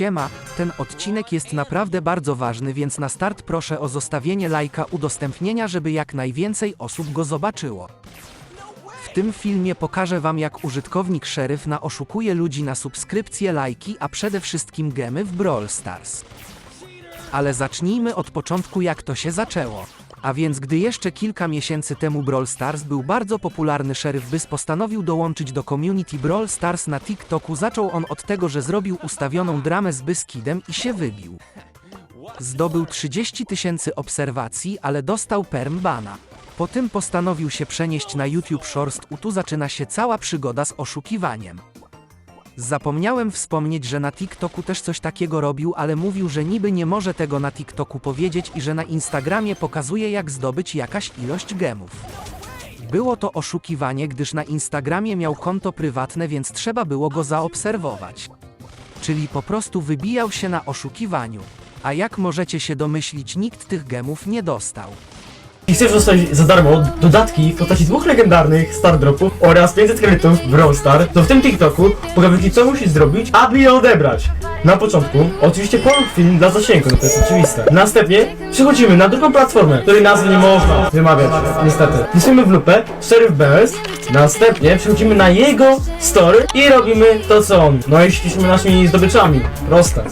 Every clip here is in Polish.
Siema, ten odcinek jest naprawdę bardzo ważny, więc na start proszę o zostawienie lajka udostępnienia, żeby jak najwięcej osób go zobaczyło. W tym filmie pokażę wam jak użytkownik szeryf na oszukuje ludzi na subskrypcje, lajki, a przede wszystkim gemy w Brawl Stars. Ale zacznijmy od początku jak to się zaczęło. A więc gdy jeszcze kilka miesięcy temu Brawl Stars był bardzo popularny szeryf Bys postanowił dołączyć do community Brawl Stars na TikToku zaczął on od tego, że zrobił ustawioną dramę z Byskidem i się wybił. Zdobył 30 tysięcy obserwacji, ale dostał permbana. Po tym postanowił się przenieść na YouTube Shorts, u tu zaczyna się cała przygoda z oszukiwaniem. Zapomniałem wspomnieć, że na TikToku też coś takiego robił, ale mówił, że niby nie może tego na TikToku powiedzieć i że na Instagramie pokazuje jak zdobyć jakaś ilość gemów. Było to oszukiwanie, gdyż na Instagramie miał konto prywatne, więc trzeba było go zaobserwować. Czyli po prostu wybijał się na oszukiwaniu. A jak możecie się domyślić, nikt tych gemów nie dostał. I chcesz dostać za darmo dodatki w postaci dwóch legendarnych Star Dropów oraz 500 kredytów w Brawl Star, to w tym TikToku pokażę Ci co musisz zrobić, aby je odebrać. Na początku, oczywiście polub film dla zasięgu, to jest oczywiste. Następnie przechodzimy na drugą platformę, której nazwy nie można wymawiać, niestety. Wpisujemy w lupę Sheriff BS, następnie przechodzimy na jego story i robimy to co on. No i jesteśmy naszymi zdobyczami. Proste.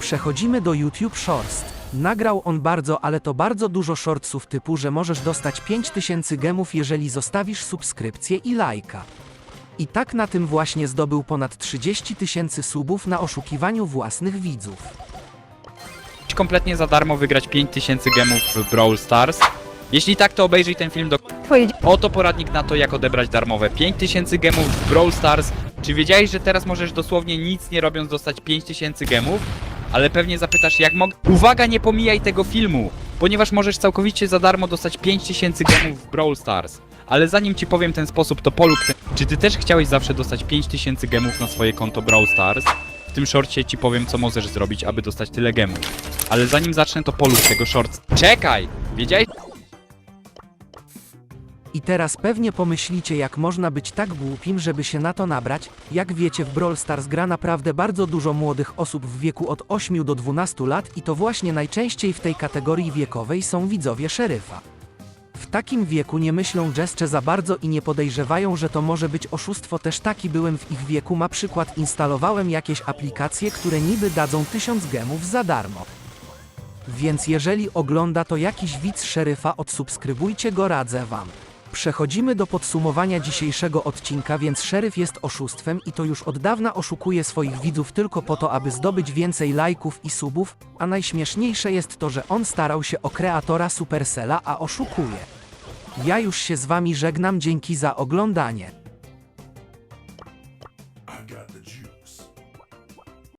Przechodzimy do YouTube Shorts. Nagrał on bardzo, ale to bardzo dużo shortsów typu, że możesz dostać 5000 gemów, jeżeli zostawisz subskrypcję i lajka. I tak na tym właśnie zdobył ponad 30 tysięcy subów na oszukiwaniu własnych widzów. kompletnie za darmo wygrać 5000 gemów w Brawl Stars? Jeśli tak, to obejrzyj ten film do Twoje Oto poradnik na to, jak odebrać darmowe 5000 gemów w Brawl Stars. Czy wiedziałeś, że teraz możesz dosłownie nic nie robiąc dostać 5000 gemów? Ale pewnie zapytasz, jak mogę... Uwaga, nie pomijaj tego filmu! Ponieważ możesz całkowicie za darmo dostać 5000 gemów w Brawl Stars. Ale zanim ci powiem ten sposób, to polub ten... Czy ty też chciałeś zawsze dostać 5000 gemów na swoje konto Brawl Stars? W tym shorcie ci powiem, co możesz zrobić, aby dostać tyle gemów. Ale zanim zacznę, to polub tego shorts. Czekaj! Wiedziałeś, I teraz pewnie pomyślicie, jak można być tak głupim, żeby się na to nabrać. Jak wiecie, w Brawl Stars gra naprawdę bardzo dużo młodych osób w wieku od 8 do 12 lat i to właśnie najczęściej w tej kategorii wiekowej są widzowie szeryfa. W takim wieku nie myślą jeszcze za bardzo i nie podejrzewają, że to może być oszustwo. Też taki byłem w ich wieku, na przykład instalowałem jakieś aplikacje, które niby dadzą 1000 gemów za darmo. Więc jeżeli ogląda to jakiś widz szeryfa, odsubskrybujcie go, radzę wam. Przechodzimy do podsumowania dzisiejszego odcinka, więc szeryf jest oszustwem i to już od dawna oszukuje swoich widzów tylko po to, aby zdobyć więcej lajków i subów, a najśmieszniejsze jest to, że on starał się o kreatora Supercella, a oszukuje. Ja już się z wami żegnam, dzięki za oglądanie.